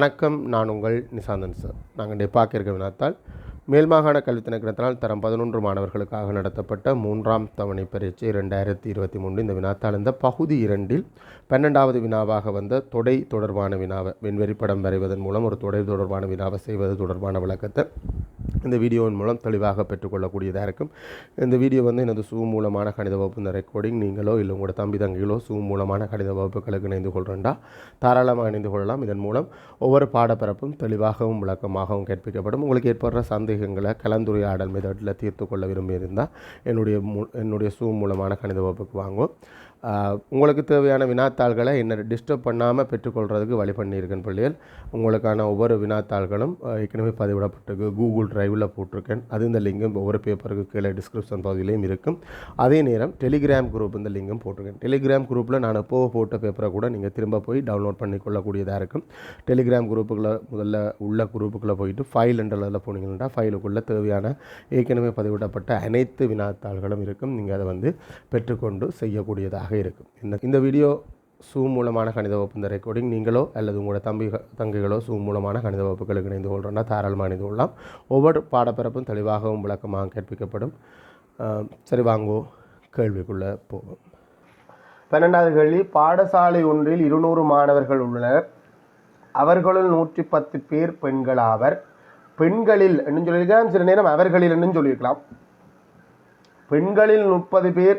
வணக்கம். நான் உங்கள் நிசாந்தன் சார். நாங்கள் இன்றைய பார்க்க இருக்க வினாத்தால் மேல்மாகாண கல்வி திணைக்களத்தினால் தரம் பதினொன்று மாணவர்களுக்காக நடத்தப்பட்ட மூன்றாம் தவணை பரீட்சை ரெண்டாயிரத்தி இருபத்தி மூன்று இந்த வினாத்தால் இந்த பகுதி இரண்டில் பன்னெண்டாவது வினாவாக வந்த தொடை தொடர்பான வினாவை வெண்வெறி படம் வரைவதன் மூலம் ஒரு தொடை தொடர்பான வினாவை செய்வது தொடர்பான விளக்கத்தை இந்த வீடியோவின் மூலம் தெளிவாக பெற்றுக்கொள்ளக்கூடியதாக இருக்கும். இந்த வீடியோ வந்து எனது சூ மூலமான கணித வகுப்பு இந்த ரெக்கார்டிங் நீங்களோ இல்லை உங்களோட தம்பி தங்கிகளோ சூ மூலமான கணித வகுப்புகளுக்கு இணைந்து கொள்கிறண்டா தாராளமாக இணைந்து கொள்ளலாம். இதன் மூலம் ஒவ்வொரு பாடப்பரப்பும் தெளிவாகவும் விளக்கமாகவும் கற்பிக்கப்படும் உங்களுக்கு ஏற்படுற சந்தேகங்களை கலந்துரையாடல் மெத்தடில் தீர்த்து கொள்ள விரும்பியிருந்தால் என்னுடைய மு என்னுடைய சூ மூலமான கணித வகுப்புக்கு வாங்குவோம் உங்களுக்கு தேவையான வினாத்தாள்களை என்ன டிஸ்டர்ப் பண்ணாமல் பெற்றுக்கொள்கிறதுக்கு வழி பண்ணியிருக்கேன் பிள்ளைகள். உங்களுக்கான ஒவ்வொரு வினாத்தாள்களும் ஏற்கனவே பதிவிடப்பட்டிருக்கு. கூகுள் டிரைவில் போட்டிருக்கேன். அது இந்த லிங்கும் ஒவ்வொரு பேப்பருக்கு கீழே டிஸ்கிரிப்ஷன் பகுதியிலையும் இருக்கும். அதே நேரம் டெலிகிராம் குரூப் இந்த லிங்கும் போட்டிருக்கேன். டெலிகிராம் குரூப்பில் நான் எப்போ போட்ட பேப்பரை கூட நீங்கள் திரும்ப போய் டவுன்லோட் பண்ணி கொள்ளக்கூடியதாக இருக்கும். டெலிகிராம் குரூப்புக்குள்ளே முதல்ல உள்ள குரூப்புக்குள்ளே போயிட்டு ஃபைல் என்றதில் போனீங்கன்னா ஃபைலுக்குள்ளே தேவையான ஏற்கனவே பதிவிடப்பட்ட அனைத்து வினாத்தாள்களும் இருக்கும். நீங்கள் அதை வந்து பெற்றுக்கொண்டு செய்யக்கூடியதாக இருக்கும். இந்த இந்த வீடியோ சூம் மூலமான கணித வகுப்பு இந்த ரெக்கார்டிங் நீங்களோ அல்லது உங்களோட தம்பி தங்கைகளோ சூம் மூலமான கணித வகுப்புகளுக்கு இணைந்து கொள்கிறோன்னா தாராளமாக இணைந்து கொள்ளலாம். ஒவ்வொரு பாடப்பிறப்பும் தெளிவாகவும் விளக்கமாக கற்பிக்கப்படும் சரி வாங்கோ. கேள்விக்குள்ளே போவோம். பன்னெண்டாவது கேள்வி. பாடசாலை ஒன்றில் இருநூறு மாணவர்கள் உள்ளனர். அவர்களுள் நூற்றி பத்து பேர் பெண்களாவர் பெண்களில் என்னும் சொல்லியிருக்கலாம். சில நேரம் அவர்களில் என்னும் சொல்லியிருக்கலாம். பெண்களில் முப்பது பேர்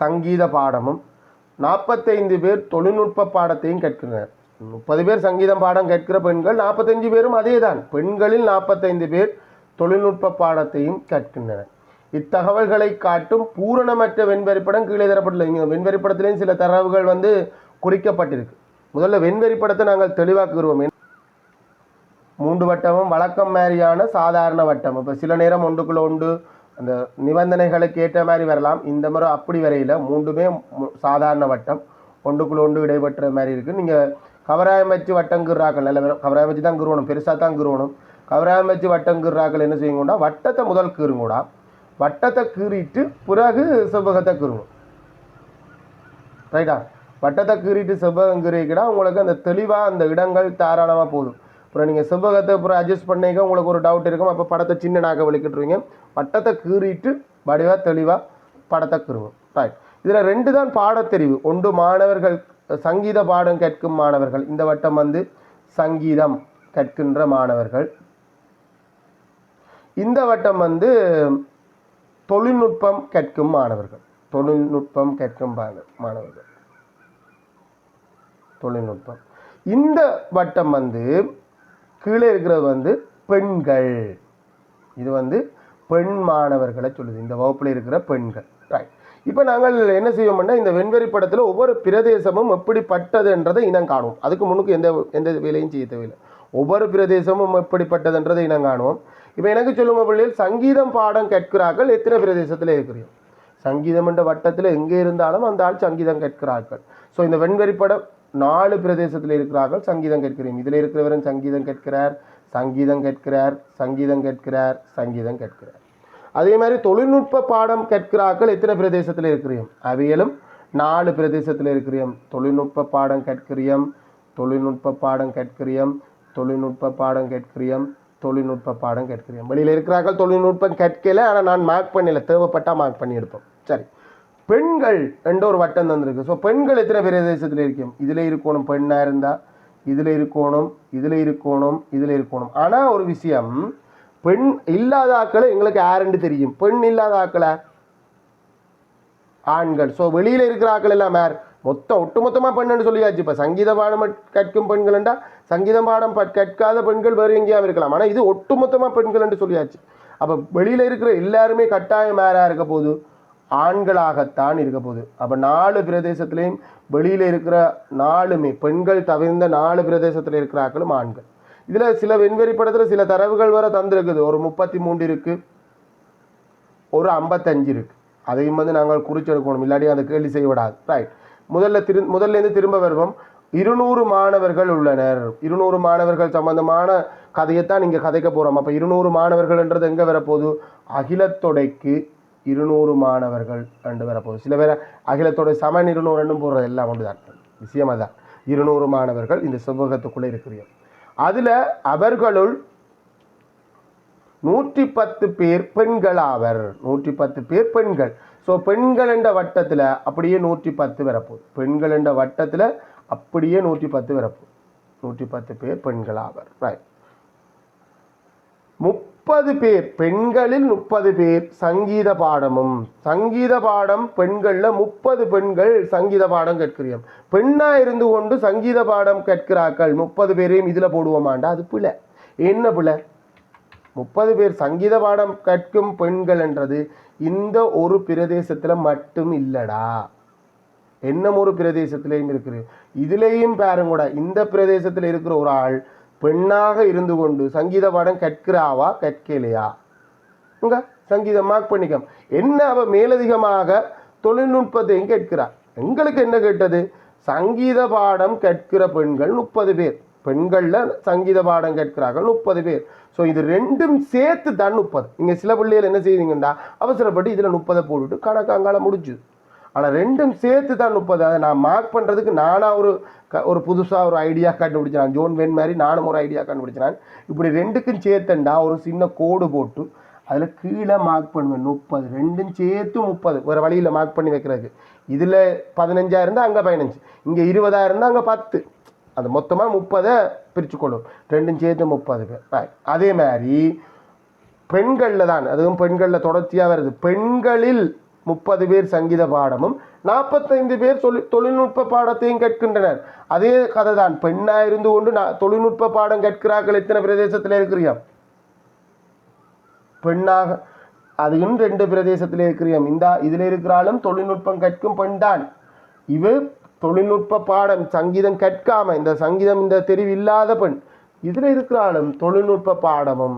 சங்கீத பாடமும் நாற்பத்தைந்து பேர் தொழில்நுட்ப பாடத்தையும் கற்கின்றனர் முப்பது பேர் சங்கீதம் பாடம் கேட்கிற பெண்கள் நாற்பத்தஞ்சு பேரும் அதே தான் பெண்களில் நாற்பத்தைந்து பேர் தொழில்நுட்ப பாடத்தையும் கேட்கின்றனர். இத்தகவல்களை காட்டும் பூரணமற்ற வெண்வரிப்படம் கீழே தரப்பட்டுள்ள இங்கே வெண்வரிப்படத்திலேயும் சில தரவுகள் வந்து குறிக்கப்பட்டிருக்கு. முதல்ல வெண்வெறிப்படத்தை நாங்கள் தெளிவாக்குகிறோம். மூன்று வட்டமும் வழக்கம் மாதிரியான சாதாரண வட்டம். இப்போ சில நேரம் ஒன்றுக்குள்ள ஒன்று அந்த நிபந்தனைகளுக்கு ஏற்ற மாதிரி வரலாம். இந்த முறை அப்படி வரையில் மூன்றுமே மு- சாதாரண வட்டம் ஒன்றுக்குள்ள ஒன்று இடைப்பட்ட மாதிரி இருக்குது நீங்கள் கவராயம் வச்சு வட்டங்கிறாக்கள் நல்ல பேர் கவராயம் வச்சு தான் கீறணும் பெருசாக தான் கீறணும். கவராயம் வச்சு வட்டங்கிறாக்கள் என்ன செய்யுங்கூடா வட்டத்தை முதல் கீறுங்கூடா. வட்டத்தை கீறிட்டு பிறகு செவ்வகத்தை கீறுங்க ரைட்டா? வட்டத்தை கீறிட்டு செவ்வகம் கீறிக்கிட்டா உங்களுக்கு அந்த தெளிவாக அந்த இடங்கள் தாராளமாக போதும். அப்புறம் நீங்கள் செவ்வகத்தை அப்புறம் அட்ஜஸ்ட் பண்ணிக்க உங்களுக்கு ஒரு டவுட் இருக்கும் அப்போ படத்தை சின்ன நாக்க வலிக்கிட்டுருவீங்க வட்டத்தை கீறிட்டு வடிவாக தெளிவாக படத்தை கீறுவோம். ரைட் இதில் ரெண்டு தான் பாடத்தெரிவு. ஒன்று மாணவர்கள் சங்கீத பாடம் கேட்கும் மாணவர்கள். இந்த வட்டம் வந்து சங்கீதம் கற்கின்ற மாணவர்கள். இந்த வட்டம் வந்து தொழில்நுட்பம் கற்கும் மாணவர்கள். தொழில்நுட்பம் கற்கும் மாணவர்கள். தொழில்நுட்பம். இந்த வட்டம் வந்து கீழே இருக்கிறது வந்து பெண்கள். இது வந்து பெண் மாணவர்களை சொல்லுது. இந்த வகுப்பில் இருக்கிற பெண்கள் ரைட் இப்போ நாங்கள் என்ன செய்வோம்னா இந்த வெண்வெறி படத்தில் ஒவ்வொரு பிரதேசமும் எப்படிப்பட்டதுன்றதை இனம் காணுவோம். அதுக்கு முன்னுக்கு எந்த எந்த வேலையும் செய்ய தேவையில்லை. ஒவ்வொரு பிரதேசமும் எப்படிப்பட்டதுன்றதை இனம் காணுவோம். இப்போ எனக்கு சொல்லுங்க பிள்ளைகள் சங்கீதம் பாடம் கேட்கிறார்கள் எத்தனை பிரதேசத்தில் இருக்கிறோம் சங்கீதம் என்ற வட்டத்தில் எங்கே இருந்தாலும் அந்த ஆள் சங்கீதம் கேட்கிறார்கள். ஸோ இந்த வெண்வெறி படம் நாலு பிரதேசத்தில் இருக்கிறார்கள் சங்கீதம் கேட்கிறேன். இதில் இருக்கிறவரும் சங்கீதம் கேட்கிறார் சங்கீதம் கேட்கிறார் சங்கீதம் கேட்கிறார் சங்கீதம் கேட்கிறார். அதே மாதிரி தொழில்நுட்ப பாடம் கற்கிறார்கள் எத்தனை பிரதேசத்தில் இருக்கிறோம் அவியலும் நாலு பிரதேசத்தில் இருக்கிறோம் தொழில்நுட்ப பாடம் கற்கிறியம் தொழில்நுட்ப பாடம் கற்கிறியம் தொழில்நுட்ப பாடம் கற்கிறியம் தொழில்நுட்ப பாடம் கற்கிறியம். வெளியில் இருக்கிறார்கள் தொழில்நுட்பம் கற்கல ஆனால் நான் மார்க் பண்ணல. தேவைப்பட்டால் மார்க் பண்ணி எடுப்போம். சரி. பெண்கள் என்ற ஒரு வட்டம் தந்திருக்கு. ஸோ பெண்கள் எத்தனை பிரதேசத்தில் இருக்கும் இதில் இருக்கணும் பெண்ணாக இருந்தால் இதில் இருக்கணும் இதில் இருக்கணும் இதில் இருக்கணும். ஆனால் ஒரு விஷயம் பெண் இல்லாத ஆக்களை எங்களுக்கு யாருன்னு தெரியும். பெண் இல்லாத ஆக்களை ஆண்கள். ஸோ வெளியில் இருக்கிற ஆக்கள் எல்லாம் யார்? மொத்தம் ஒட்டுமொத்தமாக பெண்ணுன்னு சொல்லியாச்சு. இப்போ சங்கீத பாடம் கற்கும் பெண்கள்ண்டா சங்கீதம் பாடம் கற்காத பெண்கள் வேறு எங்கேயாவது இருக்கலாம். ஆனால் இது ஒட்டுமொத்தமாக பெண்கள் என்று சொல்லியாச்சு. அப்போ வெளியில் இருக்கிற எல்லாருமே கட்டாயம் யாராக இருக்க போகுது? ஆண்களாகத்தான் இருக்க போகுது. அப்போ நாலு பிரதேசத்துலேயும் வெளியில் இருக்கிற நாலுமே பெண்கள் தவிர்ந்த நாலு பிரதேசத்தில் இருக்கிற ஆக்களும் ஆண்கள். இதில் சில வெண்வெறி படத்தில் சில தரவுகள் வர தந்திருக்குது. ஒரு முப்பத்தி மூன்று இருக்குது ஒரு ஐம்பத்தஞ்சு இருக்குது அதையும் வந்து நாங்கள் குறிச்செடுக்கணும். இல்லாட்டி அந்த கேள்வி செய்ய விடாது. ரைட் முதல்ல திரு முதல்லேருந்து திரும்ப வருவோம். இருநூறு மாணவர்கள் உள்ளனர். இருநூறு மாணவர்கள் சம்பந்தமான கதையைத்தான் இங்கே கதைக்க போகிறோம் அப்போ இருநூறு மாணவர்கள்ன்றது எங்கே வரப்போகுது? அகிலத்தொடைக்கு இருநூறு மாணவர்கள் ரெண்டு வரப்போகுது. சில பேர் அகிலத்தொடை சமன் இருநூறு ரெண்டும் போடுறது எல்லாம் ஒன்று தான் விஷயம் அதான். இருநூறு மாணவர்கள் இந்த செவ்வகத்துக்குள்ளே இருக்கிறீர்கள். அதில் அவர்களுள் நூற்றி பத்து பேர் பெண்கள் ஆவர் நூற்றி பத்து பேர் பெண்கள். ஸோ பெண்கள் என்ற வட்டத்தில் அப்படியே நூற்றி பத்து வரப்போகுது. பெண்கள் என்ற வட்டத்தில் அப்படியே நூற்றி பத்து வரப்போகுது. நூற்றி பத்து பேர் பெண்கள் ஆவர் ரைட் முப் முப்பது பேர் பெண்களில் முப்பது பேர் சங்கீத பாடமும். சங்கீத பாடம் பெண்களில் முப்பது பெண்கள் சங்கீத பாடம் கேட்கிறோம் பெண்ணாக இருந்து கொண்டு சங்கீத பாடம் கேட்கிறார்கள். முப்பது பேரையும் இதில் போடுவோமாண்டா அது பிள்ளை என்ன பிள்ளை முப்பது பேர் சங்கீத பாடம் கற்கும் பெண்கள் என்றது இந்த ஒரு பிரதேசத்தில் மட்டும் இல்லடா. என்ன ஒரு பிரதேசத்திலையும் இருக்குது. இதுலேயும் பாருங்கூட இந்த பிரதேசத்தில் இருக்கிற ஒரு ஆள் பெண்ணாக இருந்து கொண்டு சங்கீத பாடம் கற்கிறாவா? கற்கலையா? உங்க சங்கீதம் மார்க் பண்ணிக்கம் என்ன அவ மேலதிகமாக தொழில்நுட்பத்தையும் கேட்கிறார். எங்களுக்கு என்ன கேட்டது? சங்கீத பாடம் கற்கிற பெண்கள் முப்பது பேர். பெண்களில் சங்கீத பாடம் கேட்கிறார்கள் முப்பது பேர். ஸோ இது ரெண்டும் சேர்த்து தான் முப்பது. நீங்கள் சில பிள்ளைகள் என்ன செய்வீங்கன்னா அவசரப்பட்டு இதில் முப்பதை போட்டுட்டு கணக்காங்கால முடிஞ்சுது ஆனால் ரெண்டும் சேர்த்து தான் முப்பது. அதை நான் மார்க் பண்ணுறதுக்கு நானாக ஒரு க ஒரு புதுசாக ஒரு ஐடியா கண்டுபிடிச்சேன். ஜோன் வென் மாதிரி நானும் ஒரு ஐடியா கண்டுபிடிச்சேன். இப்படி ரெண்டுக்கும் சேர்த்தண்டா ஒரு சின்ன கோடு போட்டு அதில் கீழே மார்க் பண்ணுவேன். முப்பது. ரெண்டும் சேர்த்து முப்பது. வேறு வழியில் மார்க் பண்ணி வைக்கிறதுக்கு. இதில் பதினஞ்சாக இருந்தால் அங்கே பதினஞ்சு. இங்கே இருபதாக இருந்தால் அங்கே பத்து. அது மொத்தமாக முப்பதை பிரிச்சுக்கொள்ளும். ரெண்டும் சேர்த்து முப்பது பேர் அதே மாதிரி பெண்களில் தான் அதுவும் பெண்களில் தொடர்ச்சியாக வருது. பெண்களில் முப்பது பேர் சங்கீத பாடமும் நாற்பத்தைந்து பேர் தொழில் தொழில்நுட்ப பாடத்தையும் கேட்கின்றனர். அதே கதை தான் பெண்ணாக இருந்து கொண்டு நான் தொழில்நுட்ப பாடம் கேட்கிறார்கள் எத்தனை பிரதேசத்தில் இருக்கிறியா பெண்ணாக அதையும் ரெண்டு பிரதேசத்தில் இருக்கிறியம் இந்த இதில் இருக்கிறாலும் தொழில்நுட்பம் கற்கும் பெண் தான். இது தொழில்நுட்ப பாடம் சங்கீதம் கற்காம இந்த சங்கீதம் இந்த தெரிவு இல்லாத பெண் இதில் இருக்கிறாலும் தொழில்நுட்ப பாடமும்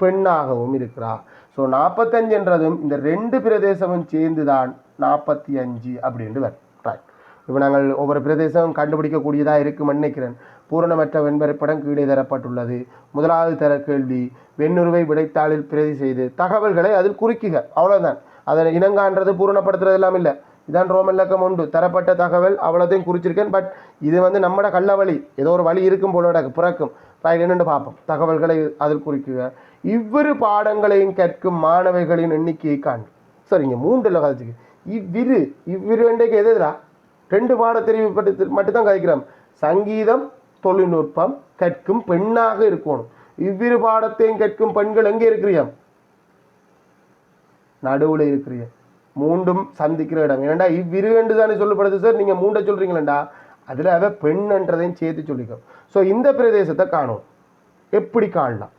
பெண்ணாகவும் இருக்கிறா ஸோ நாற்பத்தஞ்சுன்றதும் இந்த ரெண்டு பிரதேசமும் சேர்ந்து தான் நாற்பத்தி அஞ்சு அப்படின்ட்டு வரும். ரைட் இப்போ நாங்கள் ஒவ்வொரு பிரதேசம் கண்டுபிடிக்கக்கூடியதாக இருக்கும் நினைக்கிறேன். பூரணமற்ற வெண்பரைப்படம் கீழே தரப்பட்டுள்ளது. முதலாவது தர கேள்வி வெண்ணுருவை விடைத்தாளில் பிரதி செய்து தகவல்களை அதில் குறிக்குக. அவ்வளோதான் அதை இனங்கான்றது பூரணப்படுத்துறது எல்லாம் இல்லை. இதான் ரோமன் உண்டு தரப்பட்ட தகவல் அவ்வளோத்தையும் குறிச்சிருக்கேன். பட் இது வந்து நம்மட கள்ள வழி. ஏதோ ஒரு வழி இருக்கும் போலோட பிறக்கும். ரைட் என்னென்னு பார்ப்போம். தகவல்களை அதில் குறிக்குக. இவ்விரு பாடங்களையும் கற்கும் மாணவர்களின் எண்ணிக்கையை காண் சரிங்க மூன்றில் கதைச்சிக்கு இவ்விரு இவ்விரு வேண்டைக்கு எதுரா ரெண்டு பாடத்தெரிவு பற்றி மட்டும்தான் கதைக்கிறோம் சங்கீதம் தொழில்நுட்பம் கற்கும் பெண்ணாக இருக்கணும். இவ்விரு பாடத்தையும் கற்கும் பெண்கள் எங்கே இருக்கிறியம் நடுவில் இருக்கிறீங்க மூண்டும் சந்திக்கிற இடம். ஏன்டா இவ்விரு என்று தானே சொல்லப்படுது சார்? நீங்கள் மூண்டை சொல்கிறீங்களேண்டா அதில் அவ பெண்ன்றதையும் சேர்த்து சொல்லிக்கும் ஸோ இந்த பிரதேசத்தை காணும். எப்படி காணலாம்?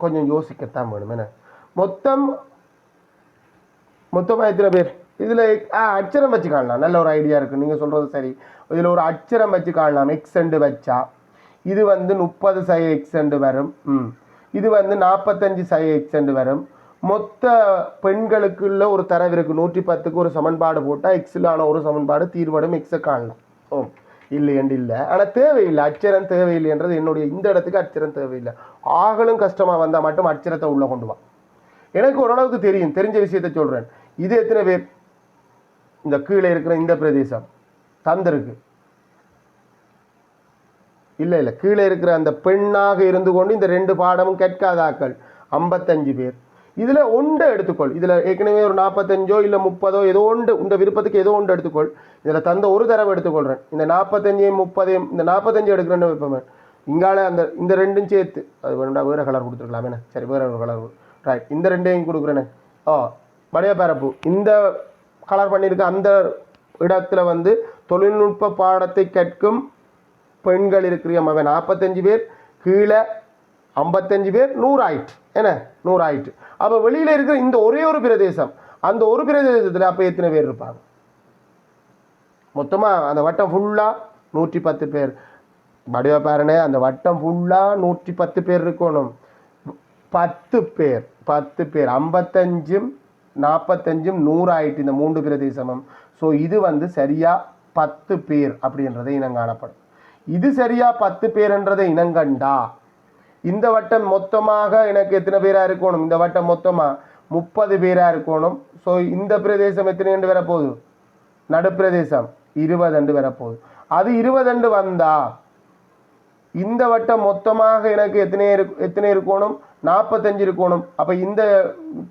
கொஞ்சம் யோசிக்கத்தான் வேணும். என்ன? மொத்தம் மொத்தமாக எத்தனை பேர்? இதில் அச்சரம் வச்சு காணலாம். நல்ல ஒரு ஐடியா இருக்குது நீங்கள் சொல்கிறது சரி. இதில் ஒரு அச்சரம் வச்சு காணலாம். எக்ஸண்டு வச்சா. இது வந்து முப்பது சை எக்ஸண்டு வரும். ம். இது வந்து நாற்பத்தஞ்சு சை எக்ஸண்டு வரும். மொத்த பெண்களுக்குள்ள ஒரு தரவு இருக்குது நூற்றி பத்துக்கு ஒரு சமன்பாடு போட்டால் எக்ஸிலான ஒரு சமன்பாடு தீர்வடும். எக்ஸை காணலாம். ஓ இல்லை என்று இல்லை. ஆனால் தேவையில்லை. அச்சரம் தேவையில்லை என்றது என்னுடைய இந்த இடத்துக்கு அச்சரம் தேவையில்லை. ஆகலும் கஷ்டமாக வந்தால் மட்டும் அச்சரத்தை உள்ளே கொண்டு வா. எனக்கு ஓரளவுக்கு தெரியும். தெரிஞ்ச விஷயத்த சொல்கிறேன் இது எத்தனை பேர்? இந்த கீழே இருக்கிற இந்த பிரதேசம். தந்திருக்கு. இல்லை இல்லை. கீழே இருக்கிற அந்த பெண்ணாக இருந்து கொண்டு இந்த ரெண்டு பாடமும் கேட்காத ஆக்கள் ஐம்பத்தஞ்சு பேர். இதில் ஒன்றை எடுத்துக்கொள். இதில் ஏற்கனவே ஒரு நாற்பத்தஞ்சோ இல்லை முப்பதோ ஏதோ ஒன்று இந்த விருப்பத்துக்கு ஏதோ ஒன்று எடுத்துக்கொள். இதில் தந்த ஒரு தடவை எடுத்துக்கொள்கிறேன் இந்த நாற்பத்தஞ்சையும் முப்பதையும் இந்த நாற்பத்தஞ்சு எடுக்கிறேன்னு வைப்பேன் இங்கால அந்த இந்த ரெண்டும் சேர்த்து அது வேணும்டா வேறு கலர் கொடுத்துருக்கலாமே சரி வேறு ஒரு கலர் ரைட் இந்த ரெண்டையும் கொடுக்குறேனே. ஓ வடைய பரப்பு இந்த கலர் பண்ணியிருக்க அந்த இடத்துல வந்து தொழில்நுட்ப பாடத்தை கற்கும் பெண்கள் இருக்கிற மகன். நாற்பத்தஞ்சு பேர் கீழே ஐம்பத்தஞ்சு பேர் நூறு ஆயிட்டு என்ன? நூறு ஆயிட்டு அப்போ வெளியில் இருக்கிற இந்த ஒரே ஒரு பிரதேசம் அந்த ஒரு பிரதேசத்தில் அப்போ எத்தனை பேர் இருப்பாங்க? மொத்தமாக அந்த வட்டம் ஃபுல்லாக நூற்றி பத்து பேர். வடிவ பாருனே அந்த வட்டம் ஃபுல்லாக நூற்றி பத்து பேர் இருக்கணும். பத்து பேர் பத்து பேர். ஐம்பத்தஞ்சும் நாற்பத்தஞ்சும் நூறு ஆயிட்டு இந்த மூன்று பிரதேசமும். ஸோ இது வந்து சரியாக பத்து பேர் அப்படின்றதை இனம் காணப்படும். இது சரியாக பத்து பேர்ன்றதை இனங்கண்டா இந்த வட்டம் மொத்தமாக எனக்கு எத்தனை பேராக இருக்கணும்? இந்த வட்டம் மொத்தமாக முப்பது பேராக இருக்கணும். ஸோ இந்த பிரதேசம் எத்தனை அண்டு வரப்போகுது? நடுப்பிரதேசம். இருபது அண்டு வரப்போகுது. அது இருபது அண்டு வந்தா இந்த வட்டம் மொத்தமாக எனக்கு எத்தனை இருக்கு எத்தனை இருக்கணும்? நாற்பத்தஞ்சு இருக்கணும். அப்போ இந்த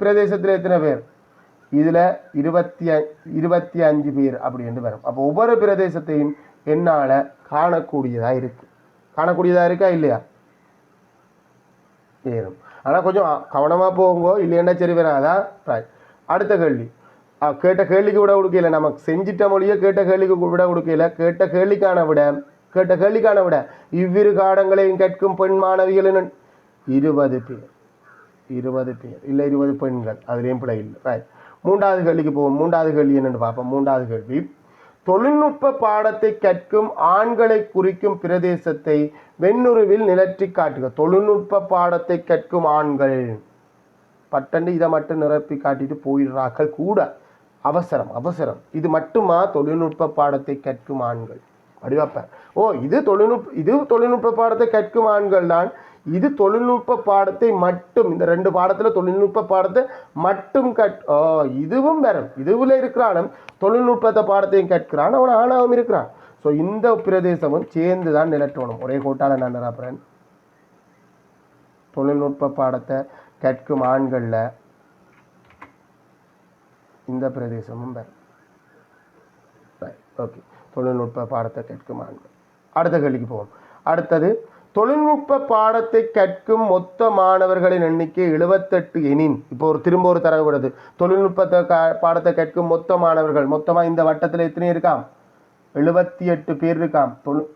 பிரதேசத்தில் எத்தனை பேர்? இதில் இருபத்தி இருபத்தி அஞ்சு பேர் அப்படின்ட்டு வரும். அப்போ ஒவ்வொரு பிரதேசத்தையும் என்னால் காணக்கூடியதாக இருக்குது காணக்கூடியதாக இருக்கா இல்லையா? ஏறும். ஆனால் கொஞ்சம் கவனமாக போகுங்கோ இல்லைன்னா சரி வராதா ரைட் அடுத்த கேள்வி. ஆ, கேட்ட கேள்விக்கு விட கொடுக்கல நமக்கு செஞ்சிட்ட மொழியை கேட்ட கேள்விக்கு விட கொடுக்கல கேட்ட கேள்விக்கான விட கேட்ட கேள்விக்கான விட. இவ்விரு காடங்களையும் கேட்கும் பெண் மாணவிகளின் இருபது பேர். இருபது பேர். இல்லை இருபது பெண்கள். அதுலேயும் பிழை இல்லை. ரைட் மூன்றாவது கேள்விக்கு போவோம். மூன்றாவது கேள்வி என்னென்னு பார்ப்போம். மூன்றாவது கேள்வி. தொழில்நுட்ப பாடத்தை கற்கும் ஆண்களை குறிக்கும் பிரதேசத்தை வெண்ணுருவில் நிலற்றி காட்டுக. தொழில்நுட்ப பாடத்தை கற்கும் ஆண்கள். பட்டண்டு இதை மட்டும் நிரப்பி காட்டிட்டு போயிடுறார்கள் கூட. அவசரம் அவசரம். இது மட்டுமா? தொழில்நுட்ப பாடத்தை கற்கும் ஆண்கள். வடிவப்ப. ஓ இது தொழில்நுட்ப இது தொழில்நுட்ப பாடத்தை கற்கும் ஆண்கள் தான் இது தொழில்நுட்ப பாடத்தை மட்டும் இந்த ரெண்டு பாடத்தில் தொழில்நுட்ப பாடத்தை மட்டும் கற் ஓ இதுவும் வேற இதுவில் இருக்கிறானும் தொழில்நுட்பத்தை பாடத்தையும் கற்கிறான் அவன் ஆணவம் இருக்கிறான். ஸோ இந்த பிரதேசமும் சேர்ந்து தான் நிலட்டணும் ஒரே கோட்டால நான் நிரப்புறேன் தொழில்நுட்ப பாடத்தை கற்கும் ஆண்களில் இந்த பிரதேசமும் வரும் ஓகே தொழில்நுட்ப பாடத்தை கேட்கும் ஆண்கள். அடுத்த கேள்விக்கு போவோம். அடுத்தது தொழில்நுட்ப பாடத்தை கற்கும் மொத்த மாணவர்களின் எண்ணிக்கை எழுபத்தெட்டு எனின் இப்போ ஒரு திரும்ப ஒரு தரவு வருது. தொழில்நுட்பத்தை பாடத்தை கற்கும் மொத்த மாணவர்கள் மொத்தமாக இந்த வட்டத்தில் எத்தனை இருக்காம்? எழுபத்தி எட்டு பேர் இருக்காம். தொழில்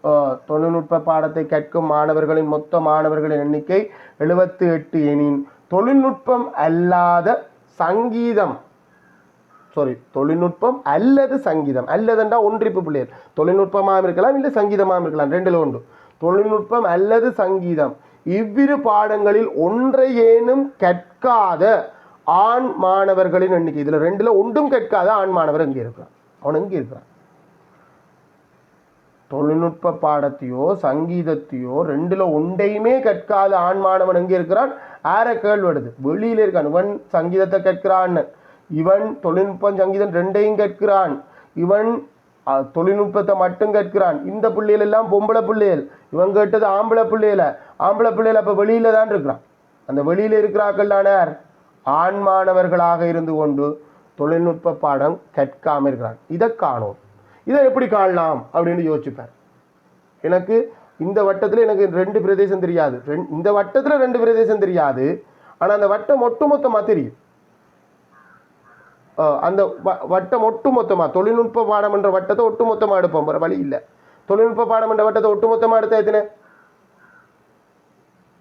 தொழில்நுட்ப பாடத்தை கற்கும் மாணவர்களின் மொத்த மாணவர்களின் எண்ணிக்கை எழுபத்தி எட்டு எனின் தொழில்நுட்பம் அல்லாத சங்கீதம். சாரி தொழில்நுட்பம் அல்லது சங்கீதம். அல்லதுண்டா ஒன்றிப்பு பிள்ளைகள் தொழில்நுட்பமாகவும் இருக்கலாம் இல்லை சங்கீதமாகவும் இருக்கலாம் ரெண்டில் உண்டு தொழில்நுட்பம் அல்லது சங்கீதம். இவ்விரு பாடங்களில் ஒன்றையேனும் கற்காத ஆண் மாணவர்களின் எண்ணிக்கை. இதுல ரெண்டுல ஒன்றும் கற்காத ஆண் மாணவர் இங்கே இருக்கிறான் அவன் இங்கே இருக்கிறான்? தொழில்நுட்ப பாடத்தையோ சங்கீதத்தையோ ரெண்டுல ஒன்றையுமே கற்காத ஆண் மாணவன் எங்கே இருக்கிறான்? ஆற கேள்வடுது வெளியில் இருக்கான். இவன் சங்கீதத்தை கற்கிறான் இவன் தொழில்நுட்பம் சங்கீதம் ரெண்டையும் கற்கிறான் இவன் தொழில்நுட்பத்தை மட்டும் கேட்கிறான். இந்த பிள்ளைகள் எல்லாம் பொம்பளை பிள்ளைகள். இவன் கேட்டது ஆம்பளை பிள்ளையில ஆம்பளை பிள்ளைகள் அப்ப வெளியில தான் இருக்கிறான். அந்த வெளியில இருக்கிறார்கள் ஆண் மாணவர்களாக இருந்து கொண்டு தொழில்நுட்ப பாடம் கற்காம இருக்கிறான். இதை காணோம். இதை எப்படி காணலாம் அப்படின்னு யோசிச்சுப்பார் எனக்கு இந்த வட்டத்தில் எனக்கு ரெண்டு பிரதேசம் தெரியாது. ரெண்- இந்த வட்டத்தில் ரெண்டு பிரதேசம் தெரியாது. ஆனால் அந்த வட்டம் ஒட்டுமொத்தமாக தெரியும். அந்த வ- வட்டம் ஒட்டுமொத்தமாக தொழில்நுட்ப பாடம் என்ற வட்டத்தை ஒட்டுமொத்தமாக எடுப்போம். வேறு வழி இல்லை. தொழில்நுட்ப பாடம் என்ற வட்டத்தை ஒட்டுமொத்தமாக எடுத்தா எத்தனை?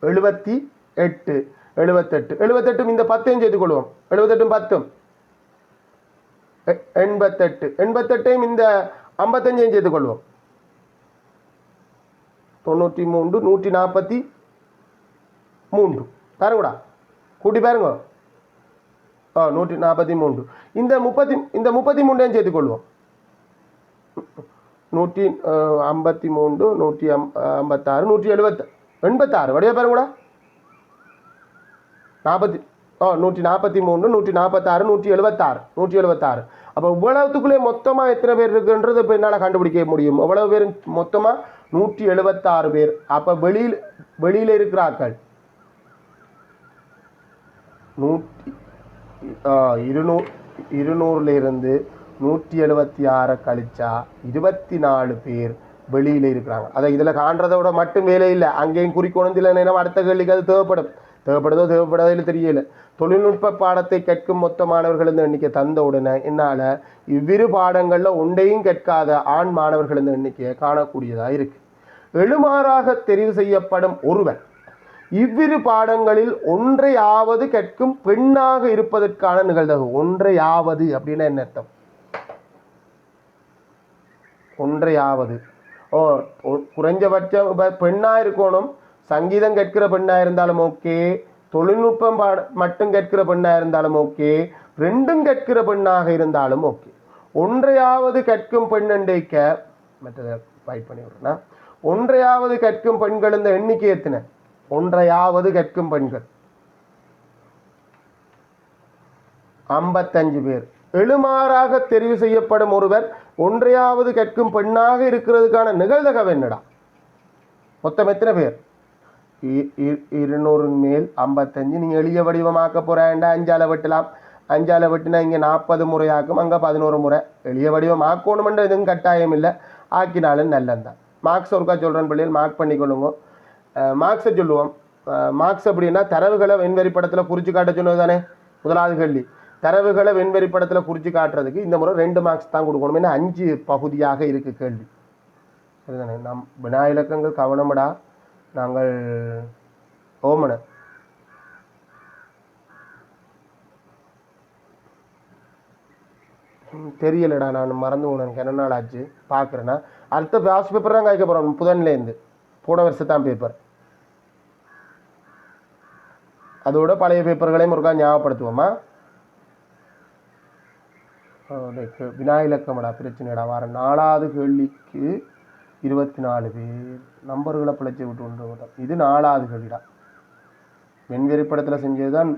எழுபத்தி எட்டு. எழுபத்தெட்டு எழுபத்தெட்டும் இந்த பத்தையும் செய்து கொள்வோம். எழுபத்தெட்டும் பத்தும். எண்பத்தெட்டு. எண்பத்தெட்டையும் இந்த ஐம்பத்தஞ்சையும் செய்து கொள்வோம். தொண்ணூற்றி மூன்று நூற்றி நாற்பத்தி மூன்று. பாருங்கடா கூட்டி பாருங்க. ஆ நூற்றி நாற்பத்தி மூன்று இந்த முப்பத்தி இந்த முப்பத்தி மூன்றையும் சேர்த்துக்கொள்வோம் நூற்றி ஐம்பத்தி மூன்று நூற்றி அம் ஐம்பத்தாறு நூற்றி எழுபத்து எண்பத்தாறு வடிவா பாருங்கடா நாற்பத்தி ஓ நூற்றி நாற்பத்தி மூணு நூற்றி நாற்பத்தாறு நூற்றி எழுபத்தாறு நூற்றி எழுபத்தாறு அப்போ இவ்வளவுத்துக்குள்ளே மொத்தமாக எத்தனை பேர் இருக்குன்றது இப்போ என்னால் கண்டுபிடிக்க முடியும் எவ்வளவு பேர் மொத்தமாக நூற்றி எழுபத்தாறு பேர் அப்போ வெளியில் வெளியில் இருக்கிறார்கள் நூற்றி இருநூ இருநூறுல இருந்து நூற்றி எழுபத்தி ஆறை கழிச்சா இருபத்தி நாலு பேர் வெளியில் இருக்கிறாங்க. அதை இதில் காண்றதோட மட்டும் வேலை இல்லை. அங்கேயும் குறிக்கோணும் இல்லை நேரம் அடுத்த கேள்விக்கு அது தேவைப்படும். தேவைப்படுதோ தேவைப்படாதோ இல்லை தெரியல. தொழில்நுட்ப பாடத்தை கேட்கும் மொத்த மாணவர்கள் இந்த எண்ணிக்கை தந்த உடனே என்னால் இவ்விரு பாடங்களில் ஒன்றையும் கேட்காத ஆண் மாணவர்கள் இந்த எண்ணிக்கையை காணக்கூடியதாக இருக்குது எழுமாறாக தெரிவு செய்யப்படும் ஒருவன் இவ்விரு பாடங்களில் ஒன்றையாவது கற்கும் பெண்ணாக இருப்பதற்கான நிகழ்தகவு. ஒன்றையாவது அப்படின்னா என்ன அர்த்தம்? ஒன்றையாவது. ஓ குறைஞ்சபட்சம் இப்போ பெண்ணாக இருக்கணும் சங்கீதம் கேட்கிற பெண்ணாக இருந்தாலும் ஓகே தொழில்நுட்பம் பாட மட்டும் கேட்கிற பெண்ணாக இருந்தாலும் ஓகே ரெண்டும் கேட்கிற பெண்ணாக இருந்தாலும் ஓகே. ஒன்றையாவது கற்கும் பெண் என்றைக்க மற்றதை ஃபைட் பண்ணி விடுறேன்னா ஒன்றையாவது கற்கும் பெண்கள் இந்த எண்ணிக்கை எத்தனை? ஒன்றையாவது கற்கும் பெண்கள். ஐம்பத்தஞ்சு பேர். எழுமாறாக தெரிவு செய்யப்படும் ஒருவர் ஒன்றையாவது கற்கும் பெண்ணாக இருக்கிறதுக்கான நிகழ்தகவு என்னடா? மொத்தம் எத்தனை பேர்? இ- மேல் ஐம்பத்தஞ்சு. நீங்கள் எளிய வடிவமாக்க போகிறேன்டா அஞ்சால வெட்டலாம். அஞ்சால வெட்டினா இங்கே நாற்பது முறையாக்கும். அங்கே பதினோரு முறை. எளிய வடிவம் ஆக்கணுமென்ற எதுவும் கட்டாயம் இல்லை ஆக்கினாலும் நல்லந்தான் மார்க்ஸ் ஒருக்கா சொல்கிறேன் பிள்ளைகள். மார்க் பண்ணிக்கொள்ளுங்க. மார்க்ஸை சொல்லுவோம். மார்க்ஸ் அப்படின்னா தரவுகளை வெண்வெறி படத்தில் குறித்து காட்ட சொன்னது தானே? முதலாவது கேள்வி. தரவுகளை வெண்வெறி படத்தில் குறித்து காட்டுறதுக்கு இந்த முறை ரெண்டு மார்க்ஸ் தான் கொடுக்கணும். ஏன்னா அஞ்சு பகுதியாக இருக்குது கேள்வி. சரிதானே? நம் வினா இலக்கங்கள் கவனமடா. நாங்கள் ஓமன. தெரியலடா நான் மறந்து உனக்கு என்ன நாள் ஆச்சு? பார்க்குறேன்னா அடுத்த பாஸ் பேப்பர் தான் காய்க்க போகிறோம் புதன்லேருந்து போன வருஷத்தான் பேப்பர் அதோட பழைய பேப்பர்களையும் ஒருக்கா ஞாபகப்படுத்துவோமா? லைக் வினாயிலக்கமடா பிரச்சனைடா வர நாலாவது கேள்விக்கு இருபத்தி நாலு பேர் நம்பர்களை பிழைச்சி விட்டு கொண்டு இது நாலாவது கேள்விடா. வெண்வெறிப்படத்தில் செஞ்சது தான்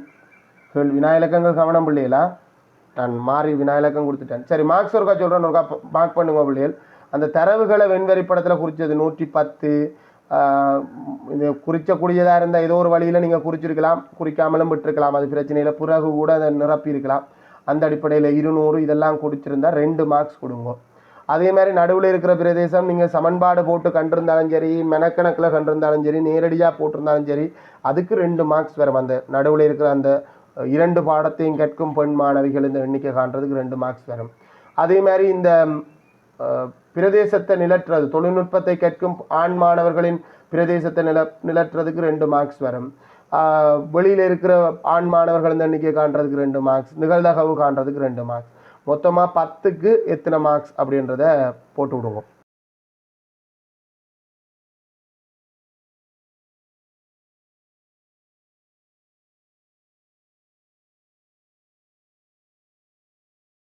கேள்வி. வினாயிலக்கங்கள் கவனம் பிள்ளைகளா? நான் மாறி வினாயிலக்கம் கொடுத்துட்டேன். சரி மார்க்ஸ் ஒருக்கா சொல்கிறேன் ஒருக்கா மார்க் பண்ணுங்க பிள்ளைகள். அந்த தரவுகளை வெண்வெறிப்படத்தில் குறித்தது நூற்றி பத்து இது குறிக்கக்கூடியதாக இருந்தால் ஏதோ ஒரு வழியில் நீங்கள் குறிச்சிருக்கலாம் குறிக்காமலும் விட்டுருக்கலாம். அது பிரச்சனையில் பிறகு கூட அதை நிரப்பியிருக்கலாம். அந்த அடிப்படையில் இருநூறு இதெல்லாம் குறிச்சிருந்தா ரெண்டு மார்க்ஸ் கொடுங்க. அதே மாதிரி நடுவில் இருக்கிற பிரதேசம் நீங்கள் சமன்பாடு போட்டு கண்டிருந்தாலும் சரி மெனக்கணக்கில் கண்டிருந்தாலும் சரி நேரடியாக போட்டிருந்தாலும் சரி அதுக்கு ரெண்டு மார்க்ஸ் வரும் அந்த நடுவில் இருக்கிற அந்த இரண்டு பாடத்தையும் கற்கும் பெண் மாணவிகள் இந்த எண்ணிக்கை காண்றதுக்கு ரெண்டு மார்க்ஸ் வரும். அதே மாதிரி இந்த பிரதேசத்தை நிலற்றுறது தொழில்நுட்பத்தை கேட்கும் ஆண் மாணவர்களின் பிரதேசத்தை நில நிலற்றுறதுக்கு ரெண்டு மார்க்ஸ் வரும். வெளியில் இருக்கிற ஆண் மாணவர்கள் இந்த எண்ணிக்கை காண்றதுக்கு ரெண்டு மார்க்ஸ் நிகழ்தகவு காண்றதுக்கு ரெண்டு மார்க்ஸ் மொத்தமாக பத்துக்கு எத்தனை மார்க்ஸ் அப்படின்றத போட்டு விடுவோம்.